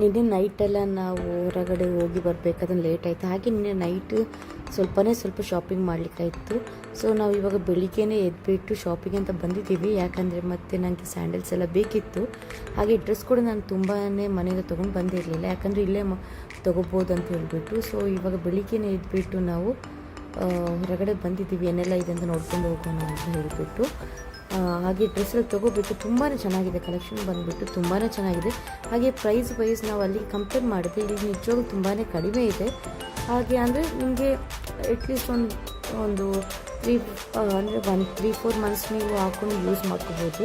ನಿನ್ನೆ ನೈಟೆಲ್ಲ ನಾವು ಹೊರಗಡೆ ಹೋಗಿ ಬರಬೇಕಾದ್ರೆ ಲೇಟ್ ಆಯಿತು. ಹಾಗೆ ನಿನ್ನೆ ನೈಟ್ ಸ್ವಲ್ಪನೇ ಸ್ವಲ್ಪ ಶಾಪಿಂಗ್ ಮಾಡಲಿಕ್ಕಾಯಿತು. ಸೊ ನಾವು ಇವಾಗ ಬೆಳಿಗ್ಗೆನೇ ಎದ್ಬಿಟ್ಟು ಶಾಪಿಂಗ್ ಅಂತ ಬಂದಿದ್ದೀವಿ. ಯಾಕಂದರೆ ಮತ್ತೆ ನನಗೆ ಸ್ಯಾಂಡಲ್ಸ್ ಎಲ್ಲ ಬೇಕಿತ್ತು. ಹಾಗೆ ಡ್ರೆಸ್ ಕೂಡ ನಾನು ತುಂಬಾ ಮನೆಯಿಂದ ತೊಗೊಂಡು ಬಂದಿರಲಿಲ್ಲ. ಯಾಕಂದರೆ ಇಲ್ಲೇ ಮ, ತೊಗೋಬೋದು ಅಂತ ಹೇಳಿಬಿಟ್ಟು. ಸೊ ಇವಾಗ ಬೆಳಿಗ್ಗೆನೇ ಎದ್ಬಿಟ್ಟು ನಾವು ಹೊರಗಡೆ ಬಂದಿದ್ದೀವಿ. ಏನೆಲ್ಲ ಇದೆ ಅಂತ ನೋಡ್ಕೊಂಡು ಹೋಗೋಣ ಅಂತ ಹೇಳಿಬಿಟ್ಟು. ಹಾಗೆ ಡ್ರೆಸ್ಸಲ್ಲಿ ತಗೋಬಿಟ್ಟು ತುಂಬಾ ಚೆನ್ನಾಗಿದೆ ಕಲೆಕ್ಷನ್ ಬಂದುಬಿಟ್ಟು ತುಂಬಾ ಚೆನ್ನಾಗಿದೆ. ಹಾಗೆ ಪ್ರೈಸ್ ವೈಸ್ ನಾವು ಅಲ್ಲಿ ಕಂಪೇರ್ ಮಾಡಿದ್ರೆ ಇಲ್ಲಿ ನಿಜವಾಗ್ಲೂ ತುಂಬಾ ಕಡಿಮೆ ಇದೆ. ಹಾಗೆ ಅಂದರೆ ನಿಮಗೆ ಅಟ್ಲೀಸ್ಟ್ ಒಂದು ಒಂದು ತ್ರೀ ಅಂದರೆ ಒನ್ ತ್ರೀ ಫೋರ್ ಮಂತ್ಸ್ ನೀವು ಹಾಕೊಂಡು ಯೂಸ್ ಮಾಡ್ಕೋಬೋದು.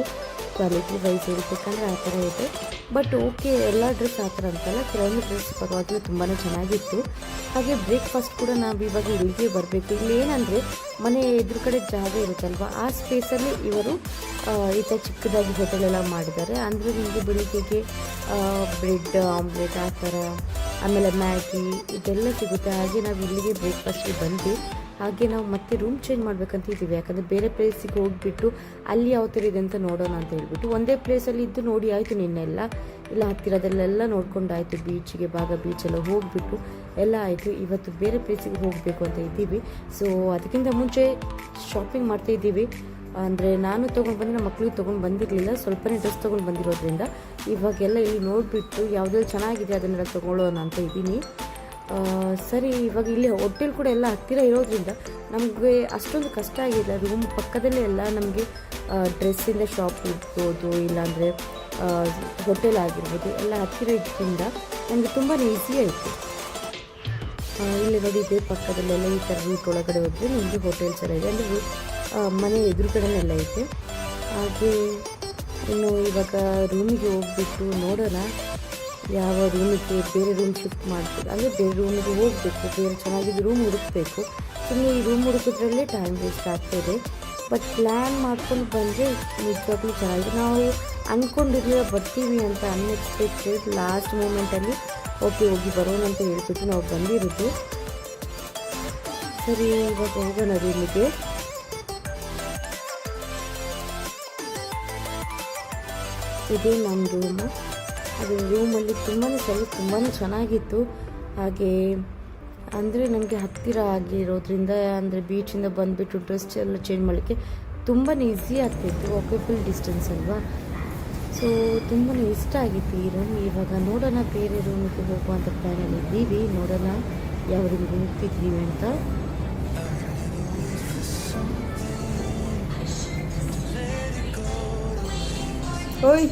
ಕ್ವಾಲಿಟಿ ವೈಸ್ ಹೇಳ್ಬೇಕಂದ್ರೆ ಆ ಥರ ಇದೆ. ಬಟ್ ಓಕೆ ಎಲ್ಲ ಡ್ರೆಸ್ ಆ ಥರ ಅಂತಲ್ಲ ಕೆಲವೊಂದು ಡ್ರೆಸ್ ಪರವಾಗಿಲ್ಲ ತುಂಬಾ ಚೆನ್ನಾಗಿತ್ತು. ಹಾಗೆ ಬ್ರೇಕ್ಫಾಸ್ಟ್ ಕೂಡ ನಾವು ಇವಾಗ ಇಲ್ಲಿಗೆ ಬರಬೇಕು. ಇಲ್ಲಿ ಏನಂದರೆ ಮನೆ ಎದುರು ಕಡೆ ಜಾಗ ಇರುತ್ತಲ್ವ, ಆ ಸ್ಪೇಸಲ್ಲಿ ಇವರು ಈ ಥರ ಚಿಕ್ಕದಾಗಿ ಹೋಟೆಲ್ ಎಲ್ಲ ಮಾಡಿದ್ದಾರೆ. ಅಂದರೆ ನಿಮಗೆ ಬೆಳಿಗ್ಗೆಗೆ ಬ್ರೆಡ್ ಆಮ್ಲೆಟ್ ಆ ಥರ, ಆಮೇಲೆ ಮ್ಯಾಗಿ ಇದೆಲ್ಲ ಸಿಗುತ್ತೆ. ಹಾಗೆ ನಾವು ಇಲ್ಲಿಗೆ ಬ್ರೇಕ್ಫಾಸ್ಟಿಗೆ ಬಂದ್ವಿ. ಹಾಗೆ ನಾವು ಮತ್ತೆ ರೂಮ್ ಚೇಂಜ್ ಮಾಡ್ಬೇಕಂತ ಇದ್ದೀವಿ. ಯಾಕಂದರೆ ಬೇರೆ ಪ್ಲೇಸಿಗೆ ಹೋಗ್ಬಿಟ್ಟು ಅಲ್ಲಿ ಯಾವ ಥರ ಇದೆ ಅಂತ ನೋಡೋಣ ಅಂತ ಹೇಳ್ಬಿಟ್ಟು ಒಂದೇ ಪ್ಲೇಸಲ್ಲಿ ಇದ್ದು ನೋಡಿ ಆಯಿತು ನಿನ್ನೆಲ್ಲ ಇಲ್ಲ, ಹತ್ತಿರದಲ್ಲೆಲ್ಲ ನೋಡ್ಕೊಂಡಾಯಿತು ಬೀಚಿಗೆ ಭಾಗ ಬೀಚೆಲ್ಲ ಹೋಗಿಬಿಟ್ಟು ಎಲ್ಲ ಆಯಿತು. ಇವತ್ತು ಬೇರೆ ಪ್ಲೇಸಿಗೆ ಹೋಗಬೇಕು ಅಂತ ಇದ್ದೀವಿ. ಸೊ ಅದಕ್ಕಿಂತ ಮುಂಚೆ ಶಾಪಿಂಗ್ ಮಾಡ್ತಾ ಇದ್ದೀವಿ. ಅಂದರೆ ನಾನು ತೊಗೊಂಡು ಬಂದರೆ ಮಕ್ಕಳು ತೊಗೊಂಡು ಬಂದಿರಲಿಲ್ಲ. ಸ್ವಲ್ಪನೇ ಡ್ರೆಸ್ ತೊಗೊಂಡು ಬಂದಿರೋದ್ರಿಂದ ಇವಾಗೆಲ್ಲ ಇಲ್ಲಿ ನೋಡಿಬಿಟ್ಟು ಯಾವುದೇ ಚೆನ್ನಾಗಿದೆ ಅದನ್ನೆಲ್ಲ ತೊಗೊಳ್ಳೋಣ ಅಂತ ಇದ್ದೀನಿ. ಸರಿ, ಇವಾಗ ಇಲ್ಲಿ ಹೋಟೆಲ್ ಕೂಡ ಎಲ್ಲ ಹತ್ತಿರ ಇರೋದ್ರಿಂದ ನಮಗೆ ಅಷ್ಟೊಂದು ಕಷ್ಟ ಆಗಿಲ್ಲ ರೂಮ್ ಪಕ್ಕದಲ್ಲೇ ಎಲ್ಲ ನಮಗೆ ಡ್ರೆಸ್ಸಿಂದ ಶಾಪ್ ಇರ್ಬೋದು ಇಲ್ಲಾಂದರೆ ಹೋಟೆಲ್ ಆಗಿರ್ಬೋದು, ಎಲ್ಲ ಹತ್ತಿರ ಇದ್ದರಿಂದ ನಮಗೆ ತುಂಬಾ ಈಸಿ ಆಯಿತು. ಇಲ್ಲಿ ನೋಡಿ, ಇದೇ ಪಕ್ಕದಲ್ಲೆಲ್ಲ ಈ ಥರ ರೂಟ್ ಒಳಗಡೆ ಹೋದರೆ ನಿಮಗೆ ಹೋಟೆಲ್ಸ್ ಎಲ್ಲ ಇದೆ ಅಂದರೆ ಮನೆ ಎದುರುಗಡೆನೆಲ್ಲ ಇದೆ. ಹಾಗೆ, ಇನ್ನು ಇವಾಗ ರೂಮಿಗೆ ಹೋಗ್ಬಿಟ್ಟು ನೋಡೋಣ. ಯಾವ ರೂಮಿಗೆ ಬೇರೆ ರೂಮ್ ಶಿಫ್ಟ್ ಮಾಡ್ಬೇಕು ಅಂದರೆ ಬೇರೆ ರೂಮಿಗೆ ಹೋಗಬೇಕು, ಬೇರೆ ಚೆನ್ನಾಗಿದ್ದು ರೂಮ್ ಹುಡುಕಬೇಕು. ಸುಮ್ಮನೆ ಈ ರೂಮ್ ಹುಡುಕಿದ್ರಲ್ಲೇ ಟೈಮ್ ವೇಸ್ಟ್ ಆಗ್ತಾಯಿದೆ ಬಟ್ ಪ್ಲ್ಯಾನ್ ಮಾಡ್ಕೊಂಡು ಬಂದರೆ ನಿಜವಾಗ್ಲೂ ಚೆನ್ನಾಗಿದೆ ನಾವು ಅಂದ್ಕೊಂಡಿರಲಿಲ್ಲ ಬರ್ತೀವಿ ಅಂತ ಅನ್ಎಕ್ಸ್ಪೆಕ್ಟೆಡ್ ಲಾಸ್ಟ್ ಮೂಮೆಂಟಲ್ಲಿ ಓಕೆ ಹೋಗಿ ಬರೋಣ ಅಂತ ಹೇಳ್ಬಿಟ್ಟು ನಾವು ಬಂದಿರೋದು. ಸರಿ, ಇವಾಗ ಹೋಗೋಣ ರೂಮಿಗೆ ಇದೇ ನಮ್ಮ ರೂಮು ಅದು ರೂಮಲ್ಲಿ ತುಂಬಾ ಸರಿ ತುಂಬಾ ಚೆನ್ನಾಗಿತ್ತು. ಹಾಗೆ ಅಂದರೆ ನಮಗೆ ಹತ್ತಿರ ಆಗಿರೋದ್ರಿಂದ, ಅಂದರೆ ಬೀಚಿಂದ ಬಂದುಬಿಟ್ಟು ಡ್ರೆಸ್ ಎಲ್ಲ ಚೇಂಜ್ ಮಾಡಲಿಕ್ಕೆ ತುಂಬಾ ಈಸಿ ಆಗ್ತಿತ್ತು ವಾಕೇಬಲ್ ಡಿಸ್ಟೆನ್ಸ್ ಅಲ್ವಾ? ಸೊ ತುಂಬಾ ಇಷ್ಟ ಆಗಿತ್ತು ಈ ರೂಮ್ ಇವಾಗ ನೋಡೋಣ ಬೇರೆ ರೂಮಿಗೆ ಹೋಗುವಂಥ ಪ್ಲ್ಯಾನಲ್ಲಿ ಇದ್ದೀವಿ. ನೋಡೋಣ ಯಾವ ರೂಮಿಗೆ ಹೋಗ್ತಿದ್ದೀವಿ ಅಂತ. ಓಯ್!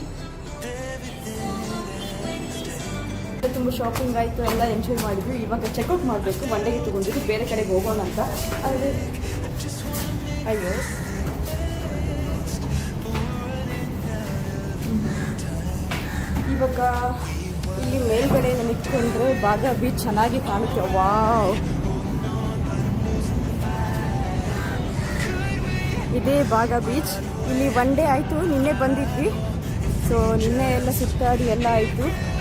ತುಂಬ ಶಾಪಿಂಗ್ ಆಯಿತು, ಎಲ್ಲ ಎಂಜಾಯ್ ಮಾಡಿದ್ವಿ. ಇವಾಗ ಚೆಕ್ಔಟ್ ಮಾಡಬೇಕು ಮಂಡೆಗೆ ತೊಗೊಂಡಿದ್ದು ಬೇರೆ ಕಡೆಗೆ ಹೋಗೋಣ ಅಂತ. ಆದರೆ, ಅಯ್ಯೋ. ಇವಾಗ ಇಲ್ಲಿ ಮೇಲ್ಗಡೆ ನಿಂತ್ಕೊಂಡ್ರೆ ಬಾಗ ಬೀಚ್ ಚೆನ್ನಾಗಿ ಕಾಣುತ್ತೆ. ವಾವ್. ಇದೇ ಬಾಗ ಬೀಚ್ ಇಲ್ಲಿ ಒನ್ ಡೇ ಆಯಿತು, ನಿನ್ನೆ ಬಂದಿದ್ವಿ. ಸೊ ನಿನ್ನೆ ಎಲ್ಲ ಸುತ್ತಾಡಿ ಎಲ್ಲ ಆಯಿತು.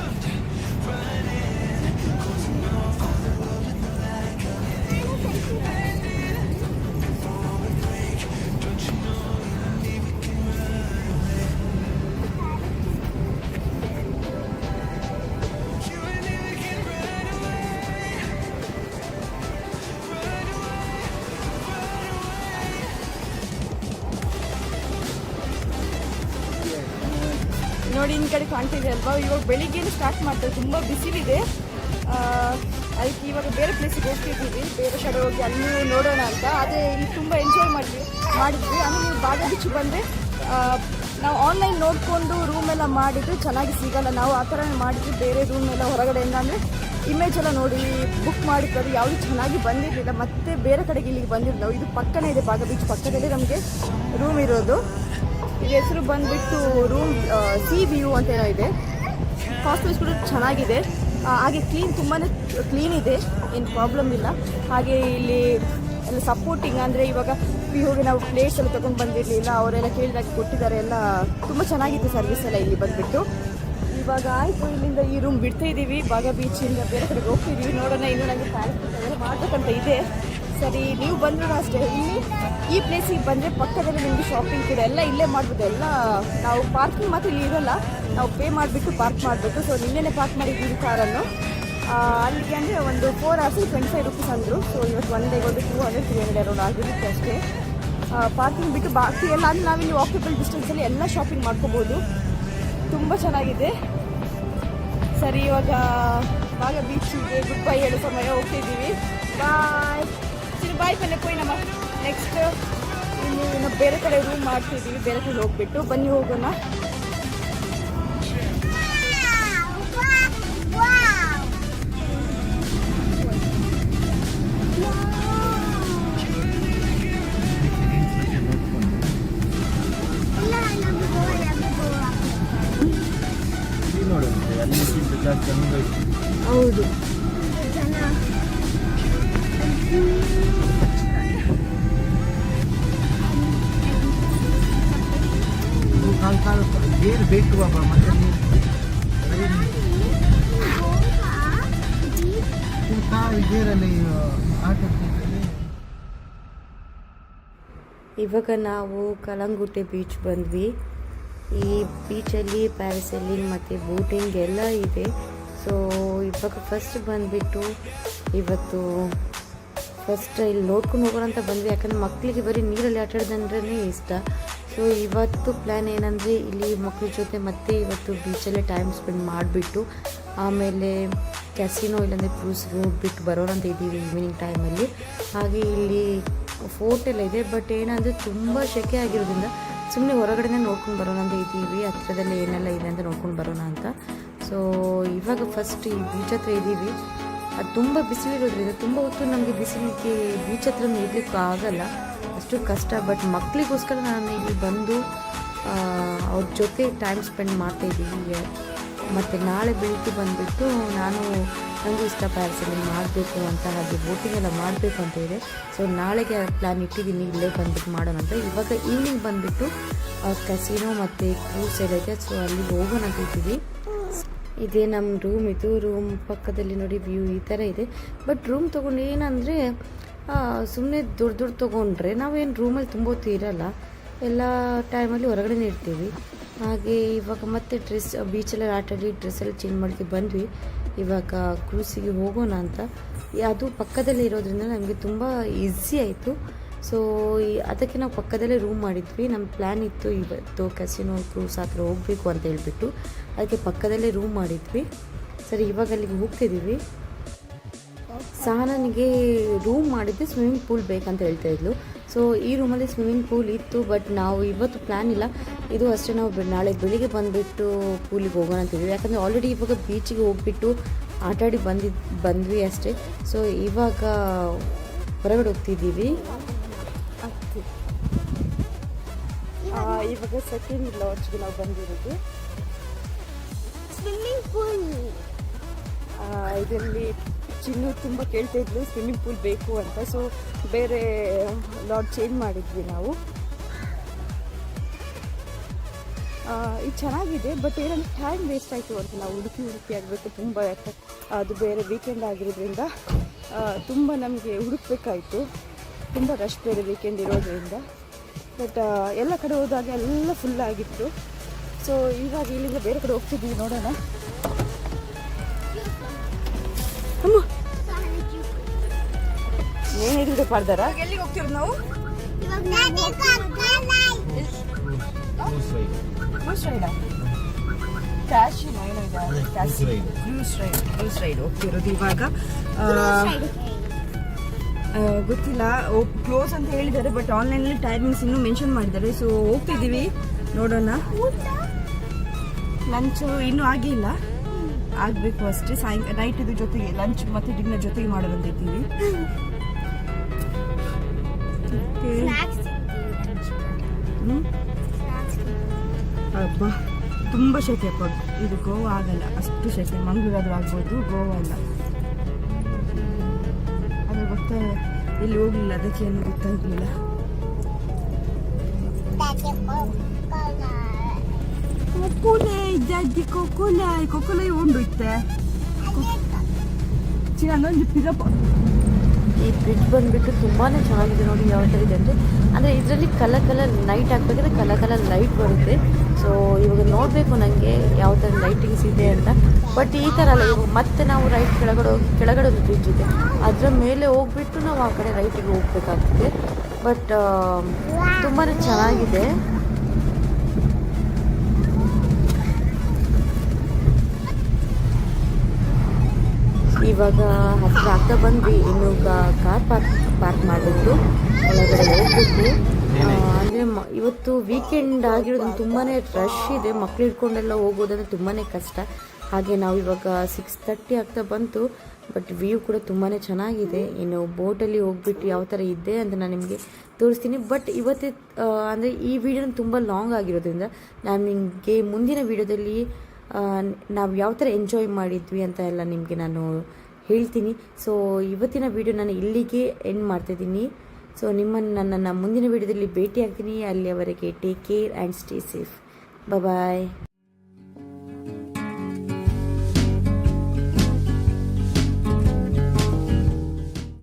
ನೋಡಿ ಇನ್ ಕಡೆ ಕಾಣ್ತಿದೆ ಅಲ್ವಾ? ಇವಾಗ ಬೆಳಿಗ್ಗೆ ಸ್ಟಾರ್ಟ್ ಮಾಡ್ತಾರೆ ತುಂಬ ಬಿಸಿಲಿದೆ. ಅದಕ್ಕೆ ಇವಾಗ ಬೇರೆ ಪ್ಲೇಸಿಗೆ ಹೋಗ್ತಿದ್ದೀವಿ ಬೇರೆ ಕಡೆ ಹೋಗಿ ಅಲ್ಲಿ ನೋಡೋಣ ಅಂತ. ಅದೇ ಇಲ್ಲಿ ತುಂಬ ಎಂಜಾಯ್ ಮಾಡಿದ್ವಿ. ಮಾಡಿದ್ವಿ. ಆಮೇಲೆ ನೀವು ಬಾಗ ಬಿಚ್ಚು ಬಂದರೆ ನಾವು ಆನ್ಲೈನ್ ನೋಡಿಕೊಂಡು ರೂಮ್ ಎಲ್ಲ ಮಾಡಿದ್ದು ಚೆನ್ನಾಗಿ ಸಿಗಲ್ಲ. ನಾವು ಆ ಥರ ಮಾಡಿದ್ವಿ ಬೇರೆ ರೂಮ್ ಎಲ್ಲ ಹೊರಗಡೆಯಿಂದ ಅಂದರೆ ಇಮೇಜ್ ಎಲ್ಲ ನೋಡಿ ಬುಕ್ ಮಾಡಿದ್ದು ಯಾವುದು ಚೆನ್ನಾಗಿ ಬಂದಿರಲಿಲ್ಲ. ಮತ್ತೆ ಬೇರೆ ಕಡೆಗೆ ಇಲ್ಲಿಗೆ ಬಂದಿರಲಿಲ್ಲ. ಇದು ಪಕ್ಕನೇ ಇದೆ ಬಾಗ ಬೀಚ್ ಪಕ್ಕದಲ್ಲಿ ನಮಗೆ ರೂಮ್ ಇರೋದು. ಇದು ಹೆಸರು ಬಂದ್ಬಿಟ್ಟು ರೂಮ್ ಸಿ ವ್ಯೂ ಅಂತ ಏನೋ ಇದೆ. ಕಾಸ್ಟ್ ಕೂಡ ಚೆನ್ನಾಗಿದೆ. ಹಾಗೆ ಕ್ಲೀನ್ ತುಂಬಾ ಕ್ಲೀನ್ ಇದೆ. ಏನು ಪ್ರಾಬ್ಲಮ್ ಇಲ್ಲ. ಹಾಗೆ ಇಲ್ಲಿ ಎಲ್ಲ ಸಪೋರ್ಟಿಂಗ್ ಅಂದರೆ ಇವಾಗ ಹೋಗಿ ನಾವು ಪ್ಲೇಸ್ ಎಲ್ಲ ತೊಗೊಂಡು ಬಂದಿರಲಿಲ್ಲ. ಅವರೆಲ್ಲ ಕೇಳಿದಾಗ ಕೊಟ್ಟಿದ್ದಾರೆ. ಎಲ್ಲ ತುಂಬ ಚೆನ್ನಾಗಿತ್ತು ಸರ್ವಿಸ್ ಎಲ್ಲ ಇಲ್ಲಿ ಬಂದುಬಿಟ್ಟು. ಇವಾಗ ಆಯಿತು, ಇಲ್ಲಿಂದ ಈ ರೂಮ್ ಬಿಡ್ತಾ ಇದ್ದೀವಿ ಬಾಗ ಬೀಚಿಂದ ಬೇರೆ ಕಡೆಗೆ ಹೋಗ್ತಿದ್ದೀವಿ ನೋಡೋಣ, ಇನ್ನೂ ನನಗೆ ಪ್ಯಾನ್ ಮಾಡ್ಬೇಕಂತ ಇದೆ. ಸರಿ, ನೀವು ಬಂದ್ರು ಅಷ್ಟೇ. ಇಲ್ಲಿ ಈ ಪ್ಲೇಸಿಗೆ ಬಂದರೆ ಪಕ್ಕದಲ್ಲಿ ನಿಮಗೆ ಶಾಪಿಂಗ್ ಕೂಡ ಎಲ್ಲ ಇಲ್ಲೇ ಮಾಡ್ಬೋದು. ಎಲ್ಲ ನಾವು ಪಾರ್ಕಿಂಗ್ ಮಾತ್ರ ಇಲ್ಲಿ ಇರೋಲ್ಲ. ನಾವು ಪೇ ಮಾಡಿಬಿಟ್ಟು ಪಾರ್ಕ್ ಮಾಡಬೇಕು. ಸೊ ನಿನ್ನೆನೆ ಪಾರ್ಕ್ ಮಾಡಿದ್ದೀವಿ ಕಾರನ್ನು ಅಲ್ಲಿಗೆ ಅಂದರೆ ಒಂದು four hours twenty five rupees ಅಂದರು. ಸೊ ಇವತ್ತು ಒನ್ ಡೇಗೆ ಒಂದು two hundred three hundred around ಆಗಿರುತ್ತೆ ಅಷ್ಟೇ. ಪಾರ್ಕಿಂಗ್ ಬಿಟ್ಟು ಬಾಕಿ ಎಲ್ಲ ಅಂದರೆ ನಾವಿಲ್ಲಿ ವಾಕಬಲ್ ಡಿಸ್ಟೆನ್ಸಲ್ಲಿ ಎಲ್ಲ ಶಾಪಿಂಗ್ ಮಾಡ್ಕೋಬೋದು. ತುಂಬ ಚೆನ್ನಾಗಿದೆ. ಸರಿ, ಇವಾಗ ಬಾಗ ಬೀಚಿಗೆ ಗುಡ್ ಬೈ ಹೇಳೋ ಸಮಯ ಹೋಗ್ತಿದ್ದೀವಿ. ಬಾಯ್ ಬಾಯ್ ಪೋಯ್ ನಮ್ಮ ನೆಕ್ಸ್ಟ್ ಇಲ್ಲಿ ಇನ್ನು ಬೇರೆ ಕಡೆ ರೂಮ್ ಮಾಡ್ತಿದ್ದೀವಿ ಬೇರೆ ಕಡೆ ಹೋಗ್ಬಿಟ್ಟು ಬನ್ನಿ ಹೋಗೋಣ. ಕಾಲು ಏನು ಬೇಕು ಮತ್ತೆ ನೀವು ಇವಾಗ ನಾವು ಕಲಂಗುಟ್ಟೆ ಬೀಚ್ ಬಂದ್ವಿ. ಈ ಬೀಚಲ್ಲಿ ಪ್ಯಾರಸೆಲ್ಲಿಂಗ್ ಮತ್ತು ಬೋಟಿಂಗ್ ಎಲ್ಲ ಇದೆ. ಸೊ ಇವಾಗ ಫಸ್ಟ್ ಬಂದುಬಿಟ್ಟು ಇವತ್ತು ಫಸ್ಟ್ ಇಲ್ಲಿ ನೋಡ್ಕೊಂಡು ಹೋಗೋಣ ಅಂತ ಬಂದ್ವಿ. ಯಾಕಂದ್ರೆ ಮಕ್ಕಳಿಗೆ ಬರೀ ನೀರಲ್ಲಿ ಆಟ ಆಡೋದಂದ್ರೇ ಇಷ್ಟ. ಸೊ ಇವತ್ತು ಪ್ಲ್ಯಾನ್ ಏನಂದರೆ ಇಲ್ಲಿ ಮಕ್ಕಳ ಜೊತೆ ಮತ್ತೆ ಇವತ್ತು ಬೀಚಲ್ಲೇ ಟೈಮ್ ಸ್ಪೆಂಡ್ ಮಾಡಿಬಿಟ್ಟು, ಆಮೇಲೆ ಕ್ಯಾಸಿನೋ ಇಲ್ಲಾಂದರೆ ಕ್ರೂಸ್ಗೆ ಹೋಗ್ಬಿಟ್ಟು ಬರೋಣ ಇದ್ದೀವಿ ಈವ್ನಿಂಗ್ ಟೈಮಲ್ಲಿ ಹಾಗೆ ಇಲ್ಲಿ ಫೋರ್ಟ್ ಇದೆ ಬಟ್ ಏನಂದರೆ ತುಂಬ ಶೆಕೆ ಆಗಿರೋದ್ರಿಂದ ಸುಮ್ಮನೆ ಹೊರಗಡೆನೇ ನೋಡ್ಕೊಂಡು ಬರೋಣ ಅಂತ ಇದ್ದೀವಿ. ಹತ್ರದಲ್ಲಿ ಏನೆಲ್ಲ ಇದೆ ಅಂತ ನೋಡ್ಕೊಂಡು ಬರೋಣ ಅಂತ. ಸೊ ಇವಾಗ ಫಸ್ಟ್ ಈ ಬೀಚ್ ಹತ್ರ ಇದ್ದೀವಿ. ಅದು ತುಂಬ ಬಿಸಿಲಿರೋದ್ರಿಂದ, ತುಂಬ ಹೊತ್ತು ನಮಗೆ ಬಿಸಿಲಿಗೆ ಬೀಚ್ ಹತ್ರ ಇರ್ಲಿಕ್ಕೆ ಆಗಲ್ಲ. ಅಷ್ಟು ಕಷ್ಟ ಬಟ್ ಮಕ್ಕಳಿಗೋಸ್ಕರ ನಾನು ಇಲ್ಲಿ ಬಂದು ಅವ್ರ ಜೊತೆ ಟೈಮ್ ಸ್ಪೆಂಡ್ ಮಾಡ್ತಾಯಿದ್ದೀನಿ ಮತ್ತು ನಾಳೆ ಬೆಳಿಗ್ಗೆ ಬಂದುಬಿಟ್ಟು ನಾನು ನನಗೂ ಇಷ್ಟ ಪ್ಯಾರಸೈಲಿಂಗ್ ಮಾಡಬೇಕು ಅಂತ ಹಾಗೆ ಬೋಟಿಂಗ್ ಎಲ್ಲ ಮಾಡಬೇಕು ಅಂತ ಇದೆ. ಸೊ ನಾಳೆಗೆ ಪ್ಲ್ಯಾನ್ ಇಟ್ಟಿದ್ದೀನಿ, ಇಲ್ಲೇ ಬಂದುಬಿಟ್ಟು ಮಾಡೋಣ ಅಂತ. ಇವಾಗ ಈವ್ನಿಂಗ್ ಬಂದುಬಿಟ್ಟು ಕಸಿನೋ ಮತ್ತು ಕ್ರೂಸ್ ಎಲ್ಲ ಇದೆ. ಸೊ ಅಲ್ಲಿ ಹೋಗೋಣ ಅಂತ ಇದ್ದೀವಿ. ಇದೇ ನಮ್ಮ ರೂಮ್ ಇದು ರೂಮ್ ಪಕ್ಕದಲ್ಲಿ ನೋಡಿ ವ್ಯೂ ಈ ಥರ ಇದೆ. ಬಟ್ ರೂಮ್ ತೊಗೊಂಡು ಏನಂದರೆ ಸುಮ್ಮನೆ ದುಡ್ಡು ದುಡ್ಡು ತೊಗೊಂಡ್ರೆ ನಾವೇನು ರೂಮಲ್ಲಿ ತುಂಬ ಇರಲ್ಲ ಎಲ್ಲ ಟೈಮಲ್ಲಿ ಹೊರಗಡೆನೇ ಇರ್ತೀವಿ. ಹಾಗೆ ಇವಾಗ ಮತ್ತೆ ಡ್ರೆಸ್ ಬೀಚಲ್ಲಿ ಆಟಾಡಿ ಡ್ರೆಸ್ಸೆಲ್ಲ ಚೇಂಜ್ ಮಾಡ್ಕೊಂಡು ಬಂದ್ವಿ. ಇವಾಗ ಕ್ರೂಸಿಗೆ ಹೋಗೋಣ ಅಂತ. ಅದು ಪಕ್ಕದಲ್ಲಿ ಇರೋದ್ರಿಂದ ನಮಗೆ ತುಂಬ ಈಸಿ ಆಯಿತು. ಸೊ ಅದಕ್ಕೆ ನಾವು ಪಕ್ಕದಲ್ಲೇ ರೂಮ್ ಮಾಡಿದ್ವಿ. ನಮ್ಮ ಪ್ಲ್ಯಾನ್ ಇತ್ತು ಇವತ್ತು ಕಸಿನೋ ಕ್ರೂಸ್ ಹತ್ರ ಹೋಗಬೇಕು ಅಂತ ಹೇಳ್ಬಿಟ್ಟು. ಅದಕ್ಕೆ ಪಕ್ಕದಲ್ಲೇ ರೂಮ್ ಮಾಡಿದ್ವಿ. ಸರಿ, ಇವಾಗ ಅಲ್ಲಿಗೆ ಹೋಗ್ತಿದ್ದೀವಿ. ಸಹನನಿಗೆ ರೂಮ್ ಮಾಡಿದ್ದೆ ಸ್ವಿಮ್ಮಿಂಗ್ ಪೂಲ್ ಬೇಕಂತ ಹೇಳ್ತಾ ಇದ್ಲು. ಸೊ ಈ ರೂಮಲ್ಲಿ ಸ್ವಿಮ್ಮಿಂಗ್ ಪೂಲ್ ಇತ್ತು ಬಟ್ ನಾವು ಇವತ್ತು ಪ್ಲ್ಯಾನ್ ಇಲ್ಲ. ಇದು ಅಷ್ಟೇ ನಾವು ನಾಳೆ ಬೆಳಿಗ್ಗೆ ಬಂದುಬಿಟ್ಟು ಪೂಲಿಗೆ ಹೋಗೋಣ ಅಂತಿದ್ವಿ. ಯಾಕಂದರೆ ಆಲ್ರೆಡಿ ಇವಾಗ ಬೀಚಿಗೆ ಹೋಗ್ಬಿಟ್ಟು ಆಟಾಡಿ ಬಂದಿದ್ದು ಬಂದ್ವಿ ಅಷ್ಟೇ. ಸೊ ಇವಾಗ ಹೊರಗಡೆ ಹೋಗ್ತಿದ್ದೀವಿ. ಆ, ಇವಾಗ ಸೆಕೆಂಡ್ ಲಾಡ್ಜ್ಗೆ ನಾವು ಬಂದಿರೋದು. ಸ್ವಿಮ್ಮಿಂಗ್ ಪೂಲ್ ಇದರಲ್ಲಿ ಚಿನ್ನು ತುಂಬ ಕೇಳ್ತಾ ಇದ್ಲು ಸ್ವಿಮ್ಮಿಂಗ್ ಪೂಲ್ ಬೇಕು ಅಂತ. ಸೊ ಬೇರೆ ಲಾಡ್ ಚೇಂಜ್ ಮಾಡಿದ್ವಿ ನಾವು. ಇದು ಚೆನ್ನಾಗಿದೆ ಬಟ್ ಏನಂದ್ರೆ ಟೈಮ್ ವೇಸ್ಟ್ ಆಯಿತು ಅಂತ ನಾವು ಹುಡುಕಿ ಹುಡುಕಿ ಆಗಬೇಕು, ತುಂಬ ಯಾಕೆ ಅದು ಬೇರೆ ವೀಕೆಂಡ್ ಆಗಿರೋದ್ರಿಂದ ತುಂಬ ನಮಗೆ ಹುಡುಕ್ಬೇಕಾಯಿತು. ತುಂಬ ರಶ್ ಬೇರೆ ವೀಕೆಂಡ್ ಇರೋದ್ರಿಂದ. ಬಟ್ ಎಲ್ಲ ಕಡೆ ಹೋದಾಗ ಎಲ್ಲ ಫುಲ್ ಆಗಿತ್ತು. ಸೊ ಇವಾಗ ಇಲ್ಲಿಂದ ಬೇರೆ ಕಡೆ ಹೋಗ್ತಿದ್ದೀವಿ ನೋಡೋಣ. ಏನು ಹೇಳಿದ್ರು ಪಾಡ್ದಾರ? ಎಲ್ಲಿಗೆ ಹೋಗ್ತಿರೋದು ನಾವು? ರೈಡಾ ಕ್ಯಾಶಿನ ರೈಡ್ ರೈಡ್ ಇವಾಗ. ಗೊತ್ತಿಲ್ಲ ಕ್ಲೋಸ್ ಅಂತ ಹೇಳಿದ್ದಾರೆ ಬಟ್ ಆನ್ಲೈನಲ್ಲಿ ಟೈಮಿಂಗ್ಸ್ ಇನ್ನೂ ಮೆನ್ಷನ್ ಮಾಡಿದ್ದಾರೆ. ಸೊ ಹೋಗ್ತಿದ್ದೀವಿ ನೋಡೋಣ. ಲಂಚು ಇನ್ನೂ ಆಗಿಲ್ಲ. ಆಗಬೇಕು ಅಷ್ಟೇ. ಸಾಯಂಕಾಲ ನೈಟ್ ಇದು ಜೊತೆಗೆ ಲಂಚ್ ಮತ್ತು ಡಿನ್ನರ್ ಜೊತೆಗೆ ಮಾಡೋದಂತ ಅಂತ ಇದ್ದೀವಿ. ಅಬ್ಬಾ, ತುಂಬ ಶೆಕೆ ಅಪ್ಪ. ಇದು ಗೋವಾ ಆಗಲ್ಲ, ಅಷ್ಟು ಶೆಕೆ. ಅದು ಆಗ್ಬೋದು, ಗೋವಾ ಅಲ್ಲ. ಅದು ಗೊತ್ತಾ, ಇಲ್ಲಿ ಹೋಗ್ಲಿಲ್ಲ, ಅದಕ್ಕೆ ಏನು ಗೊತ್ತಾಗಲಿಲ್ಲ ಕೊಕೊಲೆ ಇದ್ದಾಗಿ ಕೊಕೊಲೆ ಕೊಕೊಲೆ ಉಂಡು ಇತ್ತೆ ಚಿನ್ನ ಒಂದು ಪಿರಪ ಈ ಬ್ರಿಡ್ಜ್ ಬಂದ್ಬಿಟ್ಟು ತುಂಬಾ ಚೆನ್ನಾಗಿದೆ ನೋಡಿ, ಯಾವ ಥರ ಇದೆ ಅಂದರೆ ಅಂದರೆ ಇದರಲ್ಲಿ ಕಲರ್ ಕಲರ್ ಲೈಟ್ ಹಾಕ್ಬೇಕಾದ್ರೆ ಕಲರ್ ಕಲರ್ ಲೈಟ್ ಬರುತ್ತೆ. ಸೊ ಇವಾಗ ನೋಡಬೇಕು ನನಗೆ ಯಾವ ಥರ ಲೈಟಿಂಗ್ಸ್ ಇದೆ ಅಂತ. ಬಟ್ ಈ ಥರ ಅಲ್ಲ, ಇವಾಗ ಮತ್ತೆ ನಾವು ರೈಟ್ ಕೆಳಗಡೆ ಹೋಗಿ, ಕೆಳಗಡೆ ಒಂದು ಬ್ರಿಡ್ಜ್ ಇದೆ. ಅದರ ಮೇಲೆ ಹೋಗ್ಬಿಟ್ಟು ನಾವು ಆ ಕಡೆ ರೈಟಿಗೆ ಹೋಗ್ಬೇಕಾಗ್ತದೆ. ಬಟ್ ತುಂಬಾ ಚೆನ್ನಾಗಿದೆ. ಇವಾಗ ಹತ್ತಿರ ಆಗ್ತಾ ಬಂದ್ವಿ. ಇನ್ನು ಕಾರ್ ಪಾರ್ಕ್ ಪಾರ್ಕ್ ಮಾಡಿಬಿಟ್ಟು ಒಳಗಡೆ ಹೋಗ್ಬಿಟ್ಟು ಅಂದರೆ ಇವತ್ತು ವೀಕೆಂಡ್ ಆಗಿರೋದ್ರಿಂದ ತುಂಬಾ ರಶ್ ಇದೆ. ಮಕ್ಳು ಹಿಡ್ಕೊಂಡೆಲ್ಲ ಹೋಗೋದಂದ್ರೆ ತುಂಬಾ ಕಷ್ಟ. ಹಾಗೆ ನಾವು ಇವಾಗ ಸಿಕ್ಸ್ ತರ್ಟಿ ಆಗ್ತಾ ಬಂತು ಬಟ್ ವ್ಯೂ ಕೂಡ ತುಂಬಾ ಚೆನ್ನಾಗಿದೆ. ಇನ್ನು ಬೋಟಲ್ಲಿ ಹೋಗ್ಬಿಟ್ಟು ಯಾವ ಥರ ಇದೆ ಅಂತ ನಾನು ನಿಮಗೆ ತೋರಿಸ್ತೀನಿ. ಬಟ್ ಇವತ್ತೇ ಅಂದರೆ ಈ ವಿಡಿಯೋ ತುಂಬ ಲಾಂಗ್ ಆಗಿರೋದ್ರಿಂದ ನಾನು ನಿಮಗೆ ಮುಂದಿನ ವಿಡಿಯೋದಲ್ಲಿ ನಾವು ಯಾವ ಥರ ಎಂಜಾಯ್ ಮಾಡಿದ್ವಿ ಅಂತ ಎಲ್ಲ ನಿಮಗೆ ನಾನು ಹೇಳ್ತೀನಿ. ಸೊ ಇವತ್ತಿನ ವಿಡಿಯೋ ನಾನು ಇಲ್ಲಿಗೆ ಎಂಡ್ ಮಾಡ್ತಾಯಿದ್ದೀನಿ ಸೊ ನಿಮ್ಮನ್ನು ನನ್ನನ್ನು ಮುಂದಿನ ವಿಡಿಯೋದಲ್ಲಿ ಭೇಟಿಯಾಗ್ತೀನಿ. ಅಲ್ಲಿಯವರೆಗೆ take care and stay safe bye